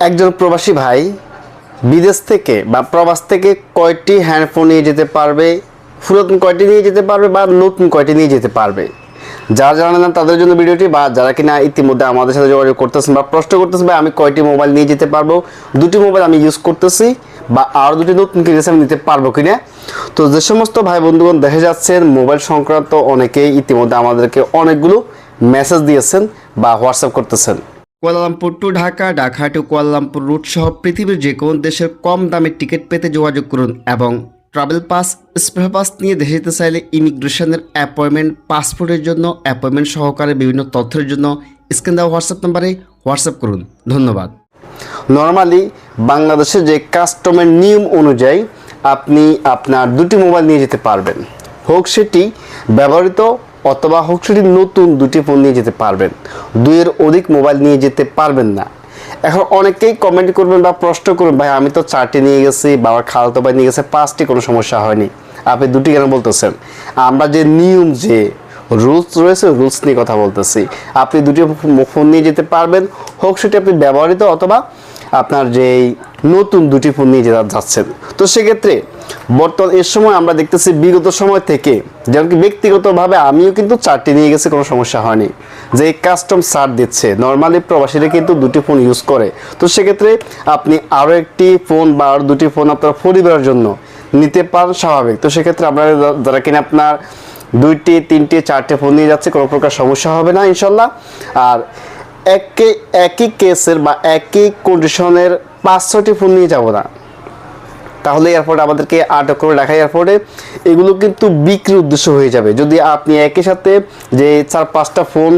একজন প্রবাসী ভাই বিদেশ থেকে বা প্রবাস থেকে কয়টি হ্যান্ডফোন নিয়ে যেতে পারবে, পুরাতন কয়টি নিয়ে যেতে পারবে বা নতুন কয়টি নিয়ে যেতে পারবে? যারা জানে না তাদের জন্য ভিডিওটি বা যারা কিনা ইতিমধ্যে আমাদের সাথে যোগাযোগ করতেছেন বা প্রশ্ন করতেছেন, ভাই, আমি কয়টি মোবাইল নিয়ে যেতে পারব? দুটি মোবাইল আমি ইউজ করতেছি বা আরও দুটি নতুন কিনেছি, আমি নিতে পারব কিনা? তো যে সমস্ত ভাই বন্ধুগণ দেখে যাচ্ছেন মোবাইল সংক্রান্ত অনেকেই ইতিমধ্যে আমাদেরকে অনেকগুলো মেসেজ দিয়েছেন বা হোয়াটসঅ্যাপ করতেছেন। Kuala Lumpur to Dhaka Dhaka to Kuala Lumpur route সহ পৃথিবীর যে কোনো দেশের কম দামে টিকিট পেতে যোগাযোগ করুন এবং ট্রাভেল পাস স্পেশাল পাস নিয়ে দেশে যেতে চাইলে ইমিগ্রেশনের অ্যাপয়েন্টমেন্ট পাসপোর্টের জন্য অ্যাপয়েন্টমেন্ট সহকারে বিভিন্ন তথ্যের জন্য স্ক্রিন দেওয়া হোয়াটসঅ্যাপ নাম্বারে হোয়াটসঅ্যাপ করুন। ধন্যবাদ। নর্মালি বাংলাদেশের যে কাস্টমের নিয়ম অনুযায়ী আপনি আপনার দুটি মোবাইল নিয়ে যেতে পারবেন। হোক সেটি ব্যবহৃত অথবা হোক সেটি নতুন দুটি ফোন নিয়ে যেতে পারবেন। দুইয়ের অধিক মোবাইল নিয়ে যেতে পারবেন না। এখন অনেকেই কমেন্ট করবেন বা প্রশ্ন করবেন, ভাই, আমি তো চারটি নিয়ে গেছি বাবার খালাতো ভাই নিয়ে গেছে, পাঁচটি কোনো সমস্যা হয়নি। আপনি দুটি কেন বলতেছেন? আমরা যে নিয়ম, যে রুলস রয়েছে রুলস নিয়ে কথা বলতেছি। আপনি দুটি ফোন নিয়ে যেতে পারবেন, হোক সেটি আপনি ব্যবহৃত অথবা আপনার যেই নতুন দুটি ফোন নিয়ে যেতে যাচ্ছেন। তো সেক্ষেত্রে বর্তমান এর সময় আমরা দেখতেছি বিগত সময় থেকে যেমন কি ব্যক্তিগতভাবে আমিও কিন্তু চারটি নিয়ে গেছি, কোনো সমস্যা হয়নি। যে কাস্টম সার দিচ্ছে নর্মালি প্রবাসীরা কিন্তু দুটি ফোন ইউজ করে। তো সেক্ষেত্রে আপনি আরও একটি ফোন বা আরও দুটি ফোন আপনার পরিবারের জন্য নিতে পারেন স্বাভাবিক। তো সেক্ষেত্রে আপনারা যারা কিনা আপনার দুইটি, তিনটি, চারটে ফোন নিয়ে যাচ্ছে, কোনো প্রকার সমস্যা হবে না ইনশাল্লাহ। আর একই একই কেসের বা একই কন্ডিশনের পাঁচ ছটি ফোন নিয়ে যাব না। তাহলে এয়ারপোর্ট আমাদেরকে আটক করে রাখা এয়ারপোর্টে এগুলো কিন্তু বিক্রির উদ্দেশ্য হয়ে যাবে। যদি আপনি একই সাথে যে চার, পাঁচটা ফোন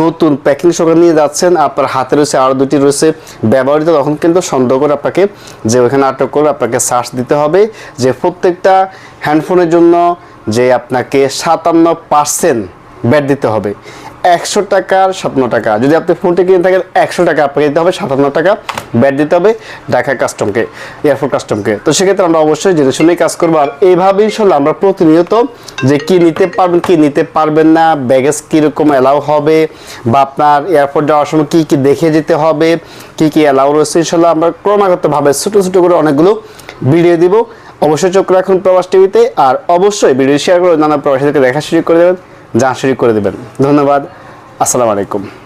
নতুন প্যাকিং সঙ্গে নিয়ে যাচ্ছেন, আপনার হাতে রয়েছে আরও দুটি রয়েছে, ব্যবহৃত, তখন কিন্তু সন্দেহ করে আপনাকে যে ওখানে আটক করে আপনাকে সার্চ দিতে হবে। যে প্রত্যেকটা হ্যান্ডফোনের জন্য যে আপনাকে সাতান্ন পার্সেন্ট ব্যাট দিতে হবে। একশো টাকার সাতান্ন টাকা। যদি আপনি ফোনটি কিনে থাকেন, একশো টাকা আপনাকে দিতে হবে, সাতান্ন টাকা ব্যাট দিতে হবে ঢাকা কাস্টমকে এয়ারপোর্ট কাস্টমকে। তো সেক্ষেত্রে আমরা অবশ্যই জেনে শুনেই কাজ করব। আর এইভাবেই ইনশাল্লাহ আমরা প্রতিনিয়ত যে কি নিতে পারবেন, কি নিতে পারবেন না ব্যাগেজ কীরকম অ্যালাউ হবে, বা আপনার এয়ারপোর্ট যাওয়ার সময় কী কী দেখে যেতে হবে, কি কি অ্যালাউ রয়েছে, ইনশাল্লাহ আমরা ক্রমাগতভাবে ছোটো ছোটো করে অনেকগুলো ভিডিও দিব। অবশ্যই চোখ রাখুন প্রবাস টিভিতে, আর অবশ্যই ভিডিও শেয়ার করে নানা প্রবাসীদেরকে দেখা শুরু করে দেবেন। যা করে দেবেন। ধন্যবাদ। আসসালামু আলাইকুম।